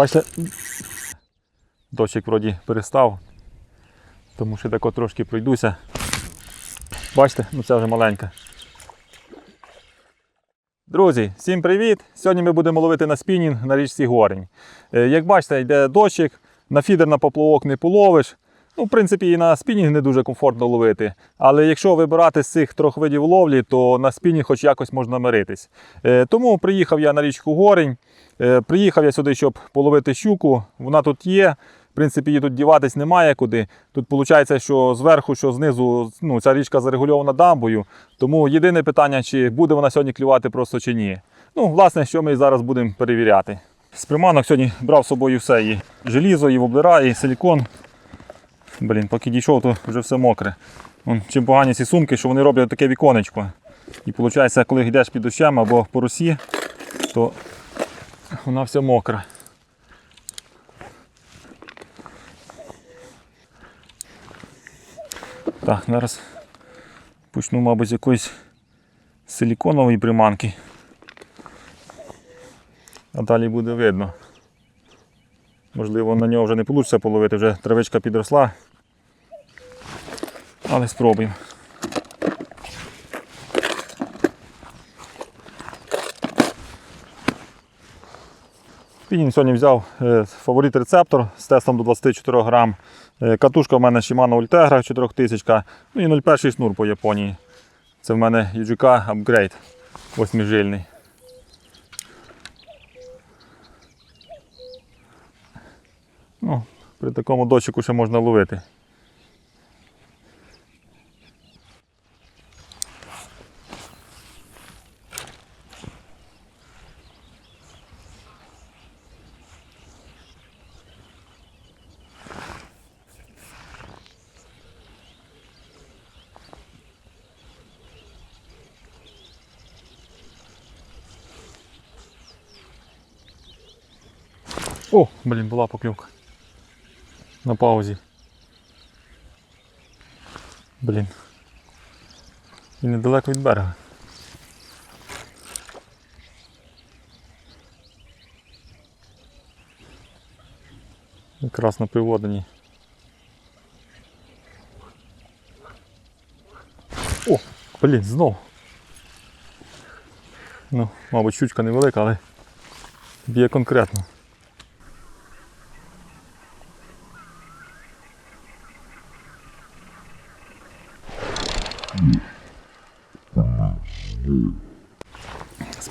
Бачите, дощик вроді перестав, тому що тако трошки пройдуся. Бачите, ну це вже маленька. Друзі, всім привіт! Сьогодні ми будемо ловити на спінінг на річці Горень. Е, Як бачите, йде дощик, на фідер на поплавок не половиш. Ну, в принципі, і на спінінг не дуже комфортно ловити. Але якщо вибирати з цих трьох видів ловлі, то на спінінг хоч якось можна миритись. Е, Тому приїхав я на річку Горень. Е, Приїхав я сюди, щоб половити щуку. Вона тут є. В принципі, її тут діватись немає куди. Тут виходить, що зверху, що знизу ну, ця річка зарегульована дамбою. Тому єдине питання, чи буде вона сьогодні клювати просто чи ні. Ну, власне, що ми зараз будемо перевіряти. З приманок сьогодні брав з собою все. І желізо, і воблера, і силікон. Блін, поки дійшов, то вже все мокре. Вон, чим погані ці сумки, що вони роблять таке віконечко. І виходить, коли йдеш під дощем або по русі, то вона вся мокра. Так, зараз почну, мабуть, з якоїсь силіконової приманки. А далі буде видно. Можливо, на нього вже не вийде половити, вже травичка підросла. Але спробуємо. Пінін сьогодні взяв е, фаворит рецептор з тестом до 24 грам. Е, Катушка в мене Shimano Ultegra 4000, ну і 0,1 шнур по Японії. Це в мене UGK Upgrade восьмижильний. Ну, при такому дощику ще можна ловити. О, блін, була покльовка. На паузі. Блін. І недалеко від берега. Якраз на приводенні. О, блін, знов. Ну, мабуть, щучка невелика, але б'є конкретно.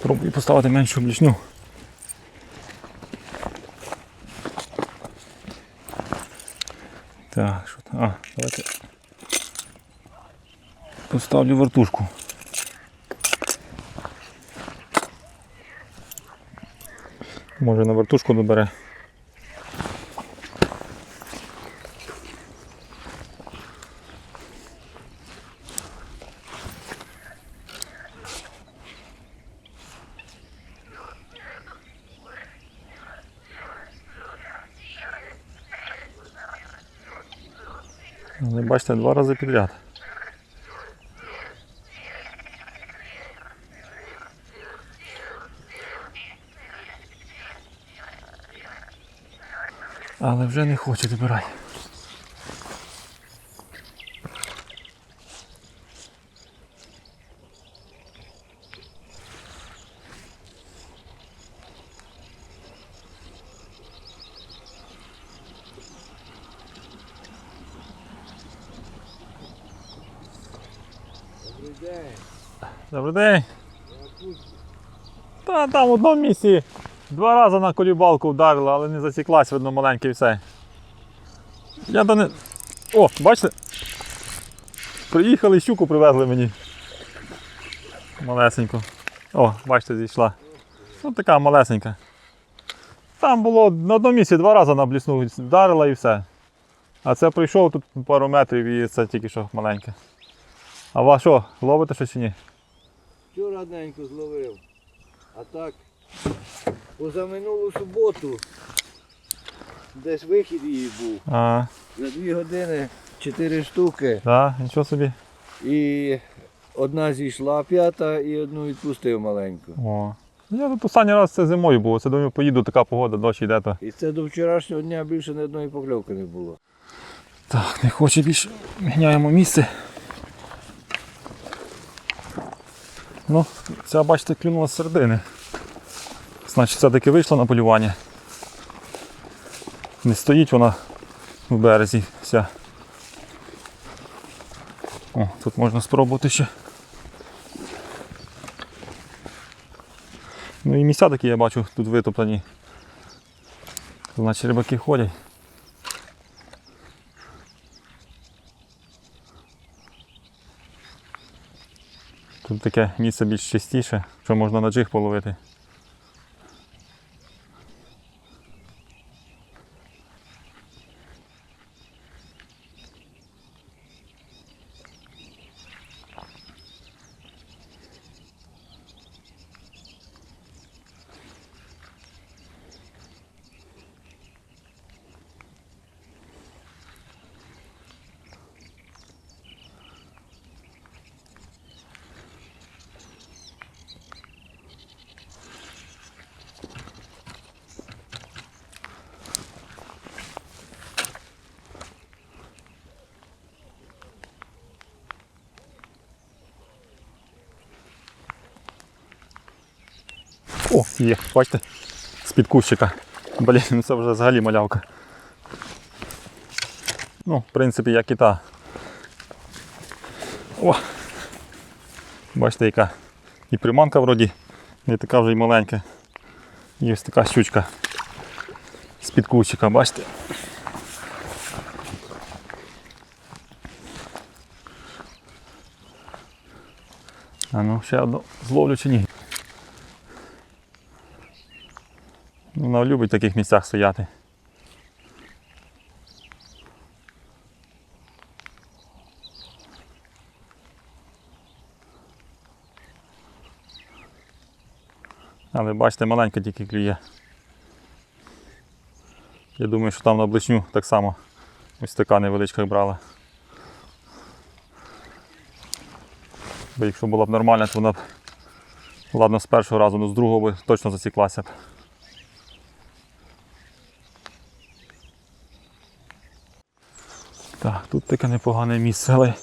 Спробую поставити меншу блішню. Так, що там? А, давайте поставлю вертушку. Може на вертушку добере. Але бачите, два рази підряд. Але вже не хоче добирати. Добрий день. Та там в одному місці два рази на колібалку вдарила, але не засіклась, видно маленьке і все. Я до не. О, бачите? Приїхали, щуку привезли мені. Малесеньку. О, бачите, зійшла. Ну така малесенька. Там було на одному місці два рази на блісну вдарила і все. А це прийшов тут пару метрів і це тільки що маленьке. А вас що, ловите щось чи ні? Вчора раненько зловив. А так, позаминулу суботу десь вихід її був. А, За дві години чотири штуки. так, нічого собі. І одна зійшла п'ята і одну відпустив маленьку. О. Я тут останній раз це зимою було. Це думаю, поїду, така погода, дощ йде. То... І це до вчорашнього дня більше ні одної покльовки не було. Так, не хоче більше. Міняємо місце. Ну, ця, бачите, клюнула з середини. Значить, все-таки вийшла на полювання. Не стоїть вона в березі вся. О, тут можна спробувати ще. Ну і місця такі я бачу тут витоплені. Значить рибаки ходять. Таке місце більш чистіше, що можна на джиг половити. О, є, бачите, з-під кущика. Блін, ну це вже взагалі малявка. Ну, в принципі, як і та. О! Бачите, яка і приманка вроді, не така вже й маленька. І ось така щучка з-під кущика, бачите? А ну, ще одну зловлю чи ні. Вона любить в таких місцях стояти. Але бачите, маленька тільки клює. Я думаю, що там на блишню так само ось така невеличка брала. Бо якщо була б нормальна, то вона б, ладно, з першого разу, але з другого би точно засіклася б. Так, тут таке непогане місце, але.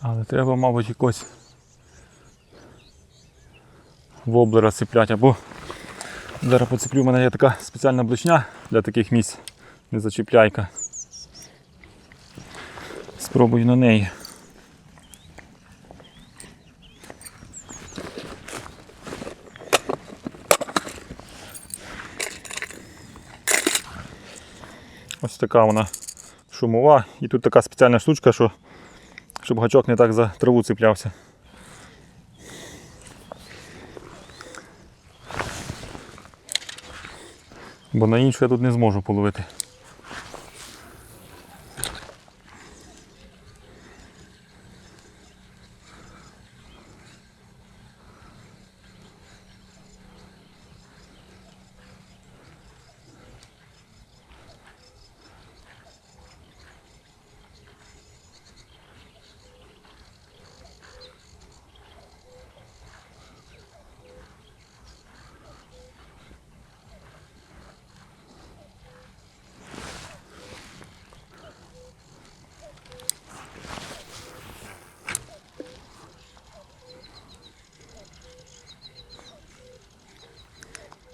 Але треба, мабуть, якось воблера цепляти, або зараз поцеплю, у мене є така спеціальна блочня для таких місць, не зачіпляйка. Спробую на неї. Така вона шумова. І тут така спеціальна штучка, що, щоб гачок не так за траву цеплявся. Бо на іншу я тут не зможу половити.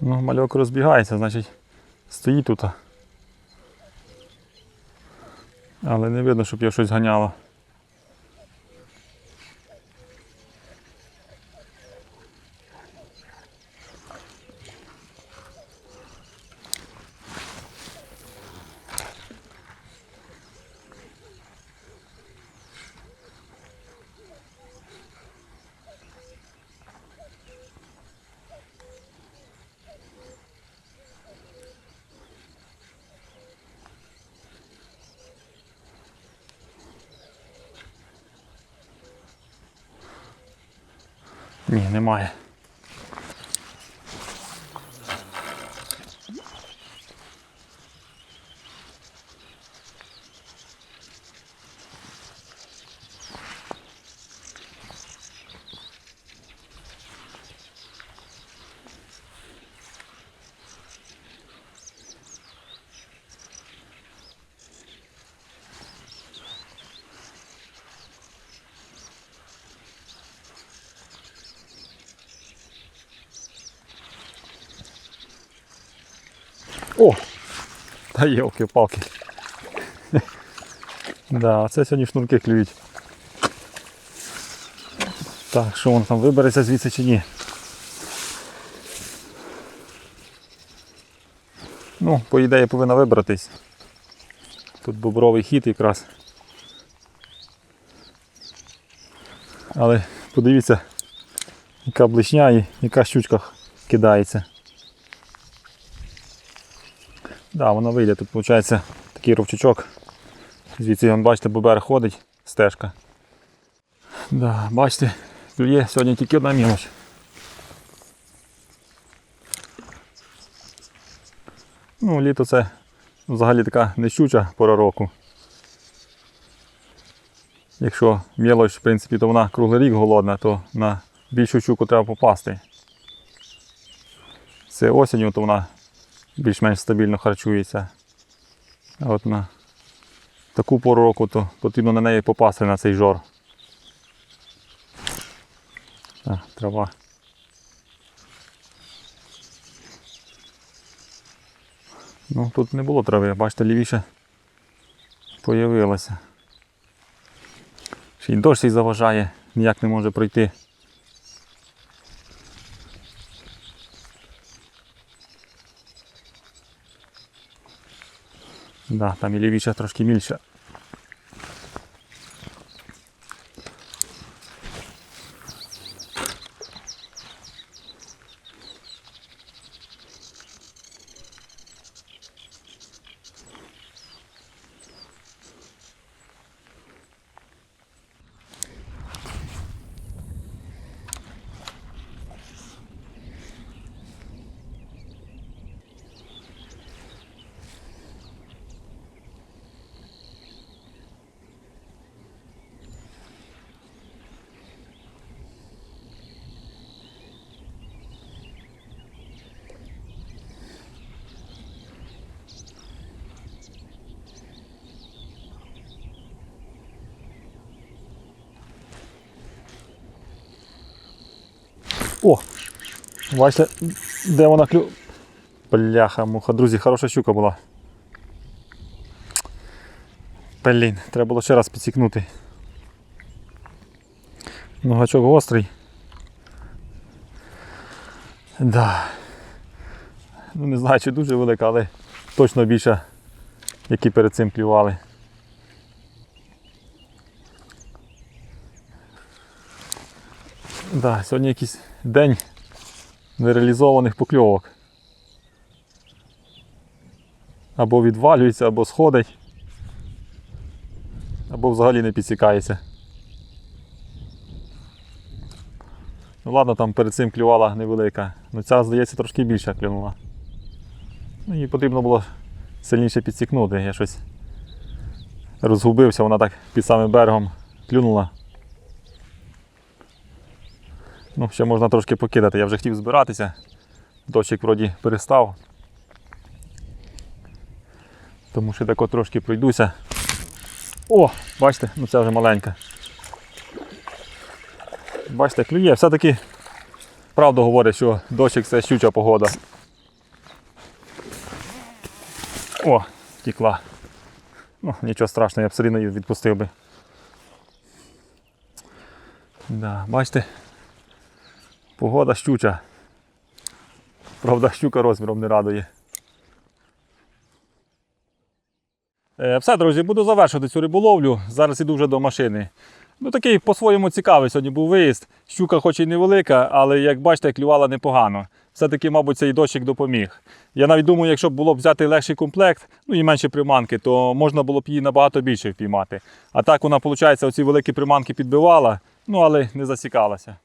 Ну, мальок розбігається, значить стоїть тут. Але не видно, щоб я щось ганяло. Ні, немає. О! Та йолки-палки. Да, це сьогодні шнурки клюють. Так, що воно там вибереться звідси чи ні? Ну, по ідеї повинна вибратись. Тут бобровий хід якраз. Але подивіться, яка блишня і яка щучка кидається. Да, вона вийде. Тут виходить такий ровчачок. Звідси, вон, бачите, бобер ходить, стежка. Да, бачите, клює сьогодні тільки одна мілоч. Ну, літо це взагалі така нещуча пора року. Якщо мілоч, в принципі, то вона круглий рік голодна, то на більшу щуку треба попасти. Це осінню, то вона більш-менш стабільно харчується. А от на таку пору року, то потрібно на неї попасти на цей жор. А, трава. Ну, тут не було трави, бачите, лівіше появилося. Ще й дощ цей заважає, ніяк не може пройти. Да, там і лівіше трошки мільше. О! Бачите, де вона клю. Бляха, муха, друзі, хороша щука була. Блін, треба було ще раз підсікнути. Ну, гачок гострий. Да. Ну не знаю, чи дуже велика, але точно більше, які перед цим клювали. Да, сьогодні якийсь день нереалізованих покльовок. Або відвалюється, або сходить, або взагалі не підсікається. Ну ладно, там перед цим клювала невелика. Ну ця, здається, трошки більша клюнула. Ну, їй потрібно було сильніше підсікнути. Я щось розгубився, вона так під самим берегом клюнула. Ну, ще можна трошки покидати. Я вже хотів збиратися. Дощик вроді перестав. Тому що тако трошки пройдуся. О, бачите, ну це вже маленька. Бачите, клює. Все-таки правду говорить, що дощик це щуча погода. О, втекла. Ну, нічого страшного, я б все рівно її відпустив би. Да, бачите, Погода щуча. Правда, щука розміром не радує. Е, Все, друзі, буду завершувати цю риболовлю. Зараз іду вже до машини. Ну, такий по-своєму цікавий сьогодні був виїзд. Щука хоч і невелика, але як бачите, клювала непогано. Все-таки, мабуть, цей дощик допоміг. Я навіть думаю, якщо б було б взяти легший комплект, ну і менше приманки, то можна було б її набагато більше впіймати. А так вона, виходить, оці великі приманки підбивала, ну але не засікалася.